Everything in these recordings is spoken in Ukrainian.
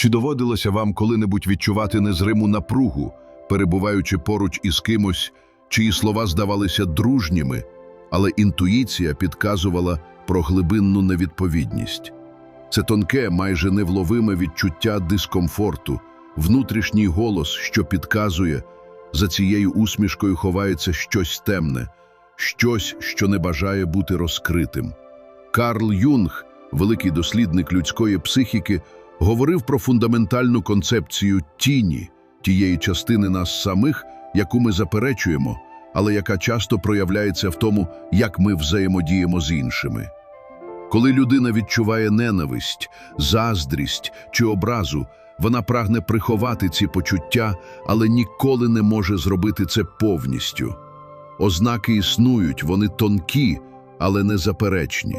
Чи доводилося вам коли-небудь відчувати незриму напругу, перебуваючи поруч із кимось, чиї слова здавалися дружніми, але інтуїція підказувала про глибинну невідповідність? Це тонке, майже невловиме відчуття дискомфорту, внутрішній голос, що підказує, за цією усмішкою ховається щось темне, щось, що не бажає бути розкритим. Карл Юнг, великий дослідник людської психіки, говорив про фундаментальну концепцію тіні, тієї частини нас самих, яку ми заперечуємо, але яка часто проявляється в тому, як ми взаємодіємо з іншими. Коли людина відчуває ненависть, заздрість чи образу, вона прагне приховати ці почуття, але ніколи не може зробити це повністю. Ознаки існують, вони тонкі, але незаперечні.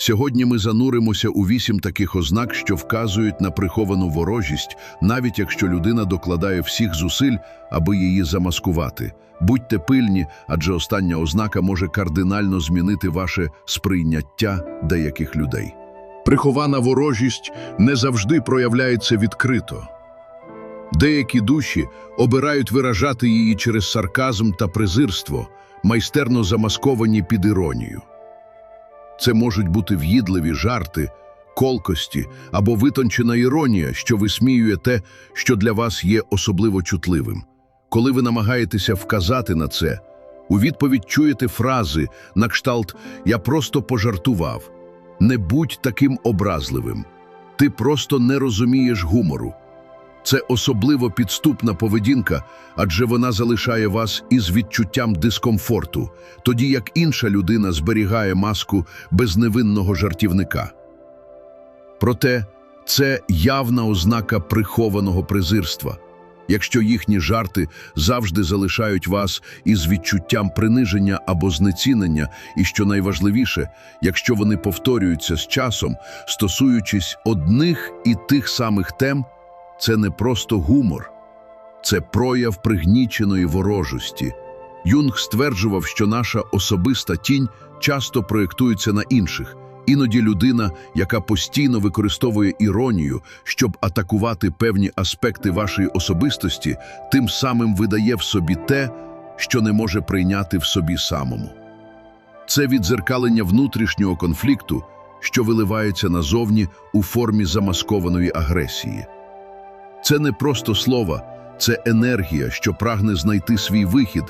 Сьогодні ми зануримося у вісім таких ознак, що вказують на приховану ворожість, навіть якщо людина докладає всіх зусиль, аби її замаскувати. Будьте пильні, адже остання ознака може кардинально змінити ваше сприйняття деяких людей. Прихована ворожість не завжди проявляється відкрито. Деякі душі обирають виражати її через сарказм та презирство, майстерно замасковані під іронію. Це можуть бути в'їдливі жарти, колкості або витончена іронія, що висміює те, що для вас є особливо чутливим. Коли ви намагаєтеся вказати на це, у відповідь чуєте фрази на кшталт Я просто пожартував. Не будь таким образливим. Ти просто не розумієш гумору. Це особливо підступна поведінка, адже вона залишає вас із відчуттям дискомфорту, тоді як інша людина зберігає маску безневинного жартівника. Проте це явна ознака прихованого презирства. Якщо їхні жарти завжди залишають вас із відчуттям приниження або знецінення, і що найважливіше, якщо вони повторюються з часом, стосуючись одних і тих самих тем, це не просто гумор, це прояв пригніченої ворожості. Юнг стверджував, що наша особиста тінь часто проєктується на інших. Іноді людина, яка постійно використовує іронію, щоб атакувати певні аспекти вашої особистості, тим самим видає в собі те, що не може прийняти в собі самому. Це відзеркалення внутрішнього конфлікту, що виливається назовні у формі замаскованої агресії. Це не просто слова, це енергія, що прагне знайти свій вихід,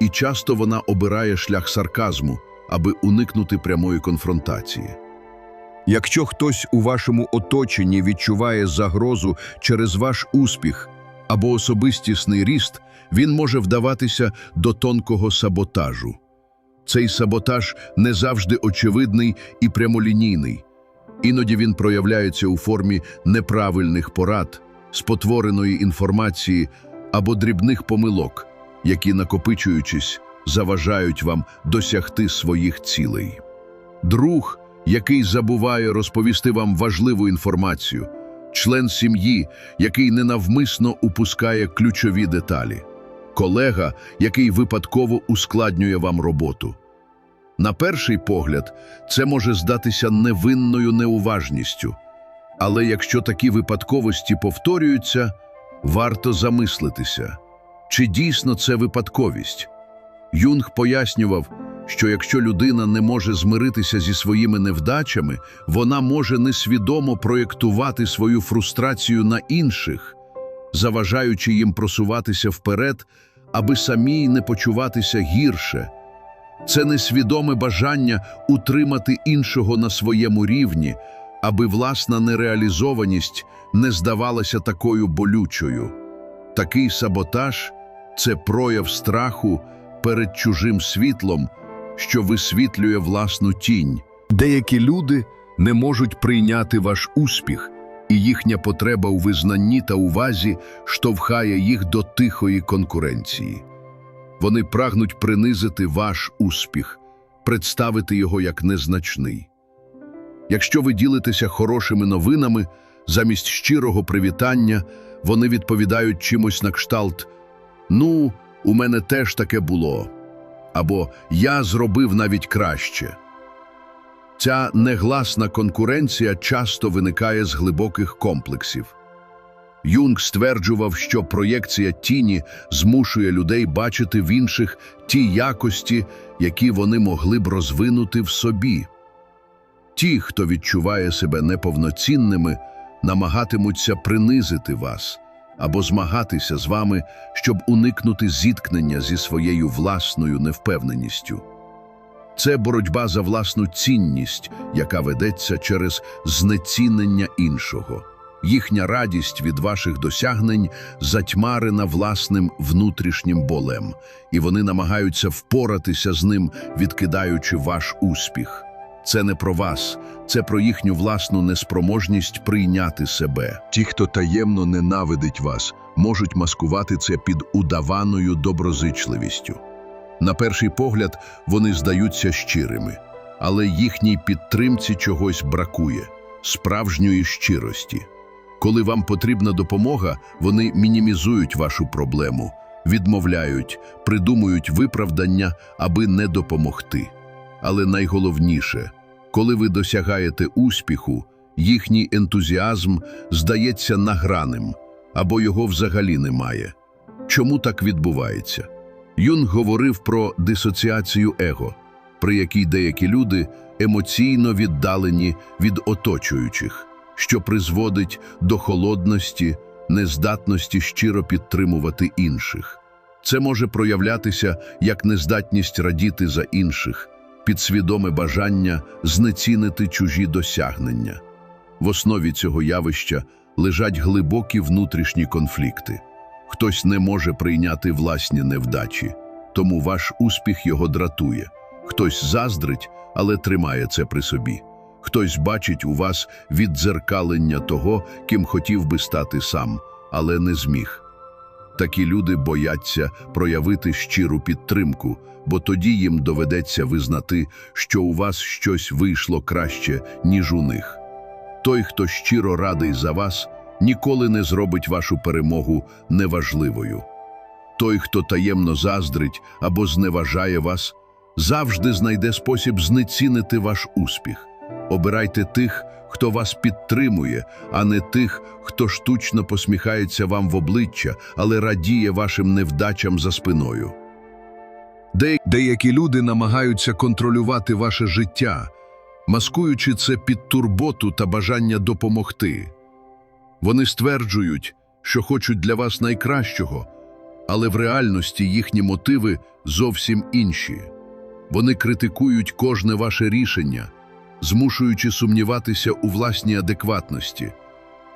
і часто вона обирає шлях сарказму, аби уникнути прямої конфронтації. Якщо хтось у вашому оточенні відчуває загрозу через ваш успіх або особистісний ріст, він може вдаватися до тонкого саботажу. Цей саботаж не завжди очевидний і прямолінійний. Іноді він проявляється у формі неправильних порад, спотвореної інформації або дрібних помилок, які, накопичуючись, заважають вам досягти своїх цілей. Друг, який забуває розповісти вам важливу інформацію, член сім'ї, який ненавмисно упускає ключові деталі, колега, який випадково ускладнює вам роботу. На перший погляд, це може здатися невинною неуважністю, але якщо такі випадковості повторюються, варто замислитися, чи дійсно це випадковість. Юнг пояснював, що якщо людина не може змиритися зі своїми невдачами, вона може несвідомо проєктувати свою фрустрацію на інших, заважаючи їм просуватися вперед, аби самій не почуватися гірше. Це несвідоме бажання утримати іншого на своєму рівні, аби власна нереалізованість не здавалася такою болючою. Такий саботаж це прояв страху перед чужим світлом, що висвітлює власну тінь. Деякі люди не можуть прийняти ваш успіх, і їхня потреба у визнанні та увазі штовхає їх до тихої конкуренції. Вони прагнуть принизити ваш успіх, представити його як незначний. Якщо ви ділитеся хорошими новинами, замість щирого привітання, вони відповідають чимось на кшталт Ну, у мене теж таке було. Або Я зробив навіть краще. Ця негласна конкуренція часто виникає з глибоких комплексів. Юнг стверджував, що проєкція тіні змушує людей бачити в інших ті якості, які вони могли б розвинути в собі. Ті, хто відчуває себе неповноцінними, намагатимуться принизити вас або змагатися з вами, щоб уникнути зіткнення зі своєю власною невпевненістю. Це боротьба за власну цінність, яка ведеться через знецінення іншого. Їхня радість від ваших досягнень затьмарена власним внутрішнім болем, і вони намагаються впоратися з ним, відкидаючи ваш успіх. Це не про вас, це про їхню власну неспроможність прийняти себе. Ті, хто таємно ненавидить вас, можуть маскувати це під удаваною доброзичливістю. На перший погляд вони здаються щирими, але їхній підтримці чогось бракує справжньої щирості. Коли вам потрібна допомога, вони мінімізують вашу проблему, відмовляють, придумують виправдання, аби не допомогти. Але найголовніше, коли ви досягаєте успіху, їхній ентузіазм здається награним або його взагалі немає. Чому так відбувається? Юнг говорив про дисоціацію его, при якій деякі люди емоційно віддалені від оточуючих, що призводить до холодності, нездатності щиро підтримувати інших. Це може проявлятися як нездатність радіти за інших, підсвідоме бажання знецінити чужі досягнення. В основі цього явища лежать глибокі внутрішні конфлікти. Хтось не може прийняти власні невдачі, тому ваш успіх його дратує. Хтось заздрить, але тримає це при собі. Хтось бачить у вас віддзеркалення того, ким хотів би стати сам, але не зміг. Такі люди бояться проявити щиру підтримку, бо тоді їм доведеться визнати, що у вас щось вийшло краще, ніж у них. Той, хто щиро радий за вас, ніколи не зробить вашу перемогу неважливою. Той, хто таємно заздрить або зневажає вас, завжди знайде спосіб знецінити ваш успіх. Обирайте тих, хто вас підтримує, а не тих, хто штучно посміхається вам в обличчя, але радіє вашим невдачам за спиною. Де... Деякі люди намагаються контролювати ваше життя, маскуючи це під турботу та бажання допомогти. Вони стверджують, що хочуть для вас найкращого, але в реальності їхні мотиви зовсім інші. Вони критикують кожне ваше рішення, змушуючи сумніватися у власній адекватності.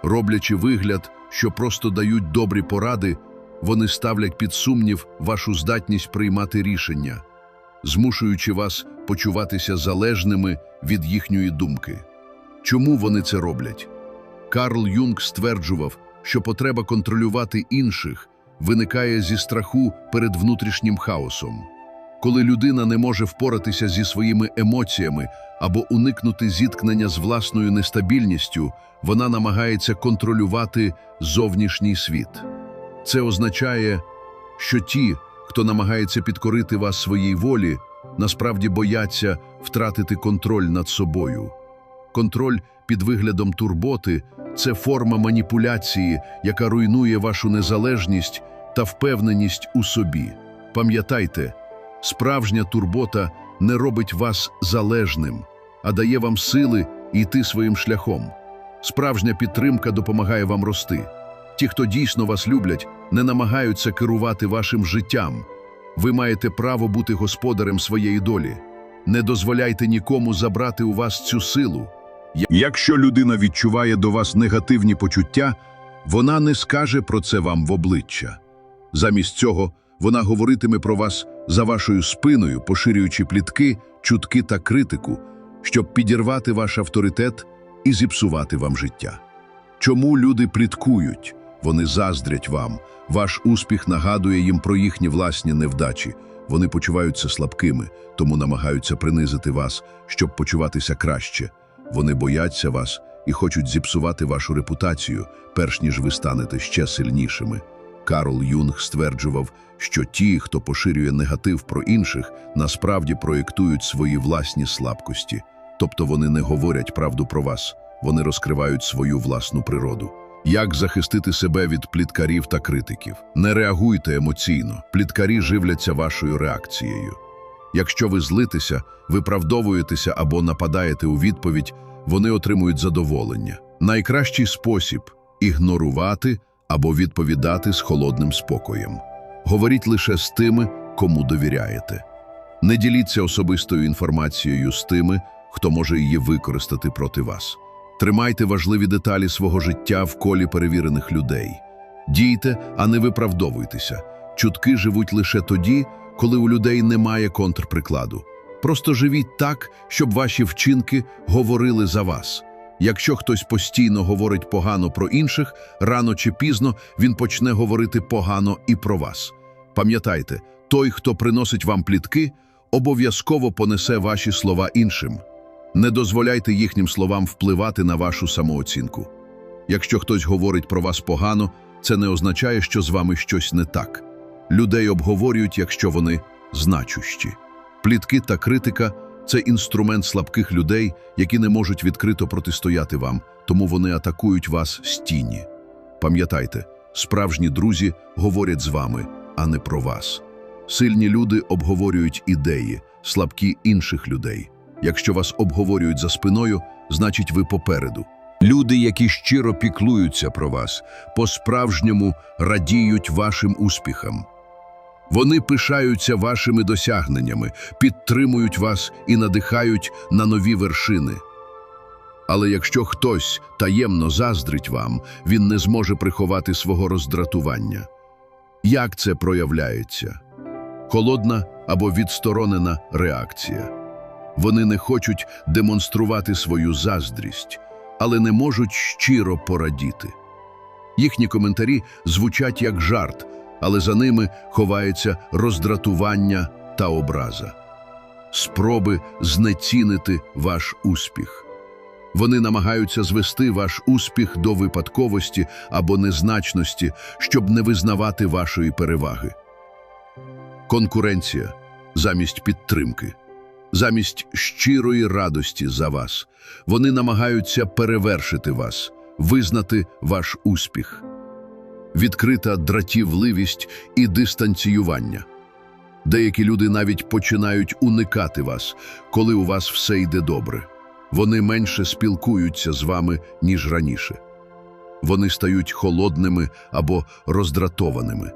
Роблячи вигляд, що просто дають добрі поради, вони ставлять під сумнів вашу здатність приймати рішення, змушуючи вас почуватися залежними від їхньої думки. Чому вони це роблять? Карл Юнг стверджував, що потреба контролювати інших виникає зі страху перед внутрішнім хаосом. Коли людина не може впоратися зі своїми емоціями або уникнути зіткнення з власною нестабільністю, вона намагається контролювати зовнішній світ. Це означає, що ті, хто намагається підкорити вас своїй волі, насправді бояться втратити контроль над собою. Контроль під виглядом турботи це форма маніпуляції, яка руйнує вашу незалежність та впевненість у собі. Пам'ятайте, справжня турбота не робить вас залежним, а дає вам сили йти своїм шляхом. Справжня підтримка допомагає вам рости. Ті, хто дійсно вас люблять, не намагаються керувати вашим життям. Ви маєте право бути господарем своєї долі. Не дозволяйте нікому забрати у вас цю силу. Якщо людина відчуває до вас негативні почуття, Вона не скаже про це вам в обличчя. Замість цього вона говоритиме про вас за вашою спиною, поширюючи плітки, чутки та критику, щоб підірвати ваш авторитет і зіпсувати вам життя. Чому люди пліткують? Вони заздрять вам. Ваш успіх нагадує їм про їхні власні невдачі. Вони почуваються слабкими, тому намагаються принизити вас, щоб почуватися краще. Вони бояться вас і хочуть зіпсувати вашу репутацію, перш ніж ви станете ще сильнішими. Карл Юнг стверджував, що ті, хто поширює негатив про інших, насправді проєктують свої власні слабкості. Тобто вони не говорять правду про вас, вони розкривають свою власну природу. Як захистити себе від пліткарів та критиків? Не реагуйте емоційно. Пліткарі живляться вашою реакцією. Якщо ви злитеся, виправдовуєтеся або нападаєте у відповідь, вони отримують задоволення. Найкращий спосіб ігнорувати або відповідати з холодним спокоєм. Говоріть лише з тими, кому довіряєте. Не діліться особистою інформацією з тими, хто може її використати проти вас. Тримайте важливі деталі свого життя в колі перевірених людей. Дійте, а не виправдовуйтеся. Чутки живуть лише тоді, коли у людей немає контрприкладу. Просто живіть так, щоб ваші вчинки говорили за вас. Якщо хтось постійно говорить погано про інших, рано чи пізно він почне говорити погано і про вас. Пам'ятайте, той, хто приносить вам плітки, обов'язково понесе ваші слова іншим. Не дозволяйте їхнім словам впливати на вашу самооцінку. Якщо хтось говорить про вас погано, це не означає, що з вами щось не так. Людей обговорюють, якщо вони значущі. Плітки та критика це інструмент слабких людей, які не можуть відкрито протистояти вам, тому вони атакують вас з тіні. Пам'ятайте, справжні друзі говорять з вами, а не про вас. Сильні люди обговорюють ідеї, слабкі інших людей. Якщо вас обговорюють за спиною, значить ви попереду. Люди, які щиро піклуються про вас, по-справжньому радіють вашим успіхам. Вони пишаються вашими досягненнями, підтримують вас і надихають на нові вершини. Але якщо хтось таємно заздрить вам, він не зможе приховати свого роздратування. Як це проявляється? Холодна або відсторонена реакція. Вони не хочуть демонструвати свою заздрість, але не можуть щиро порадіти. Їхні коментарі звучать як жарт, але за ними ховається роздратування та образа. Спроби знецінити ваш успіх. Вони намагаються звести ваш успіх до випадковості або незначності, щоб не визнавати вашої переваги. Конкуренція замість підтримки, замість щирої радості за вас. Вони намагаються перевершити вас, визнати ваш успіх. Відкрита дратівливість і дистанціювання. Деякі люди навіть починають уникати вас, коли у вас все йде добре. Вони менше спілкуються з вами, ніж раніше. Вони стають холодними або роздратованими.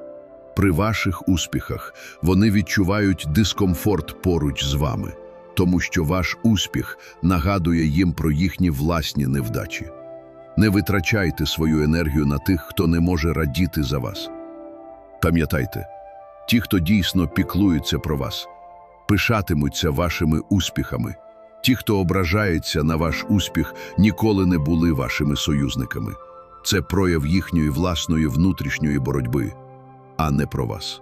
При ваших успіхах вони відчувають дискомфорт поруч з вами, тому що ваш успіх нагадує їм про їхні власні невдачі. Не витрачайте свою енергію на тих, хто не може радіти за вас. Пам'ятайте, ті, хто дійсно піклуються про вас, пишатимуться вашими успіхами. Ті, хто ображається на ваш успіх, ніколи не були вашими союзниками. Це прояв їхньої власної внутрішньої боротьби, а не про вас.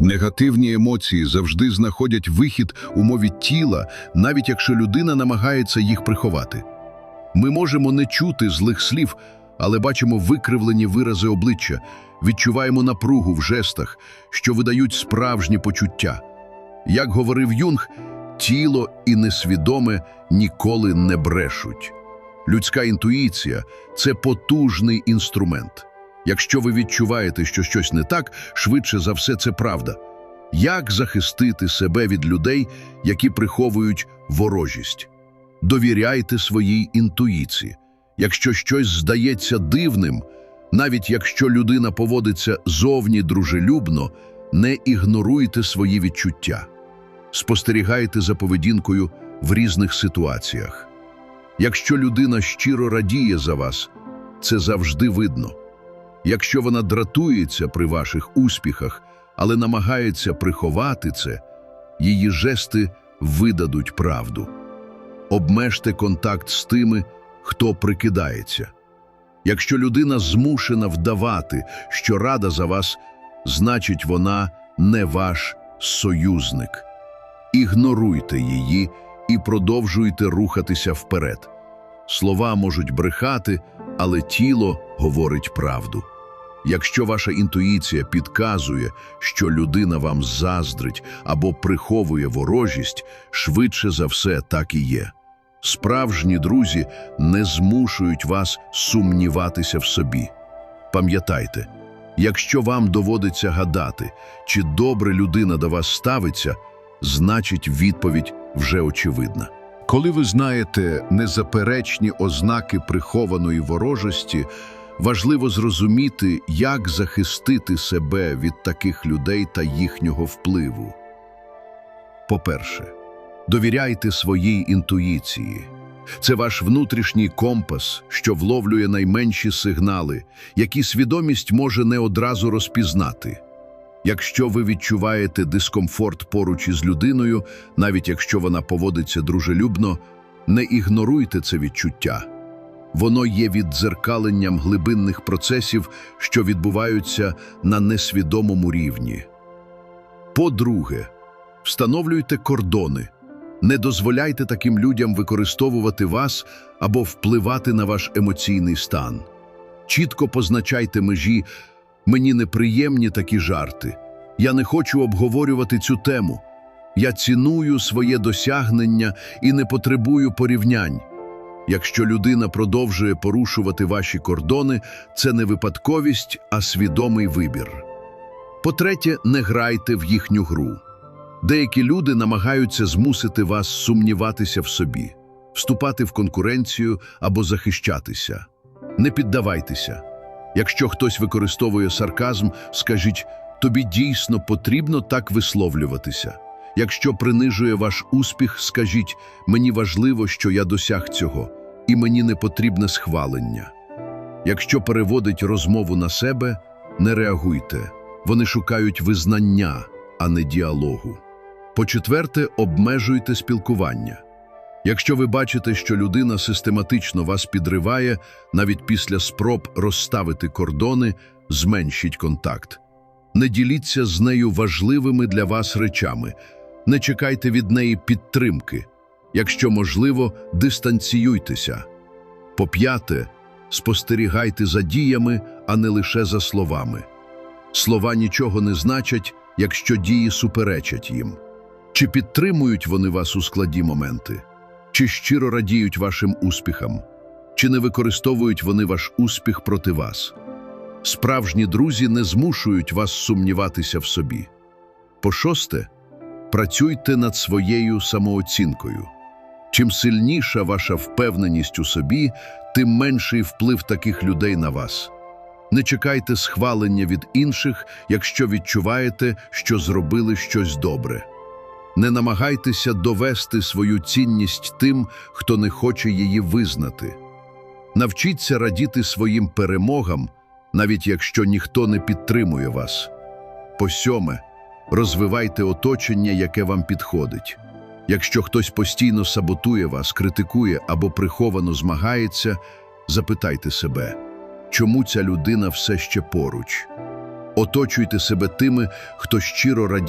Негативні емоції завжди знаходять вихід у мові тіла, навіть якщо людина намагається їх приховати. Ми можемо не чути злих слів, але бачимо викривлені вирази обличчя, відчуваємо напругу в жестах, що видають справжні почуття. Як говорив Юнг, тіло і несвідоме ніколи не брешуть. Людська інтуїція це потужний інструмент. Якщо ви відчуваєте, що щось не так, швидше за все це правда. Як захистити себе від людей, які приховують ворожість? Довіряйте своїй інтуїції. Якщо щось здається дивним, навіть якщо людина поводиться зовні дружелюбно, не ігноруйте свої відчуття. Спостерігайте за поведінкою в різних ситуаціях. Якщо людина щиро радіє за вас, це завжди видно. Якщо вона дратується при ваших успіхах, але намагається приховати це, її жести видадуть правду. Обмежте контакт з тими, хто прикидається. Якщо людина змушена вдавати, що рада за вас, значить вона не ваш союзник. Ігноруйте її і продовжуйте рухатися вперед. Слова можуть брехати, але тіло говорить правду. Якщо ваша інтуїція підказує, що людина вам заздрить або приховує ворожість, швидше за все так і є. Справжні друзі не змушують вас сумніватися в собі. Пам'ятайте, якщо вам доводиться гадати, чи добре людина до вас ставиться, значить відповідь вже очевидна. Коли ви знаєте незаперечні ознаки прихованої ворожості, важливо зрозуміти, як захистити себе від таких людей та їхнього впливу. По-перше, довіряйте своїй інтуїції. Це ваш внутрішній компас, що вловлює найменші сигнали, які свідомість може не одразу розпізнати. Якщо ви відчуваєте дискомфорт поруч із людиною, навіть якщо вона поводиться дружелюбно, не ігноруйте це відчуття. Воно є віддзеркаленням глибинних процесів, що відбуваються на несвідомому рівні. По-друге, встановлюйте кордони. Не дозволяйте таким людям використовувати вас або впливати на ваш емоційний стан. Чітко позначайте межі Мені неприємні такі жарти. Я не хочу обговорювати цю тему. Я ціную своє досягнення і не потребую порівнянь. Якщо людина продовжує порушувати ваші кордони, це не випадковість, а свідомий вибір. По-третє, не грайте в їхню гру. Деякі люди намагаються змусити вас сумніватися в собі, вступати в конкуренцію або захищатися. Не піддавайтеся. Якщо хтось використовує сарказм, скажіть, тобі дійсно потрібно так висловлюватися. Якщо принижує ваш успіх, скажіть, мені важливо, що я досяг цього, і мені не потрібне схвалення. Якщо переводить розмову на себе, не реагуйте. Вони шукають визнання, а не діалогу. По-четверте, обмежуйте спілкування. Якщо ви бачите, що людина систематично вас підриває, навіть після спроб розставити кордони, зменшіть контакт. Не діліться з нею важливими для вас речами, не чекайте від неї підтримки. Якщо можливо, дистанціюйтеся. По-п'яте, спостерігайте за діями, а не лише за словами. Слова нічого не значать, якщо дії суперечать їм. Чи підтримують вони вас у складі моменти? Чи щиро радіють вашим успіхам? Чи не використовують вони ваш успіх проти вас? Справжні друзі не змушують вас сумніватися в собі. По-шосте, працюйте над своєю самооцінкою. Чим сильніша ваша впевненість у собі, тим менший вплив таких людей на вас. Не чекайте схвалення від інших, якщо відчуваєте, що зробили щось добре. Не намагайтеся довести свою цінність тим, хто не хоче її визнати. Навчіться радіти своїм перемогам, навіть якщо ніхто не підтримує вас. По сьоме, розвивайте оточення, яке вам підходить. Якщо хтось постійно саботує вас, критикує або приховано змагається, запитайте себе, чому ця людина все ще поруч. Оточуйте себе тими, хто щиро радіє.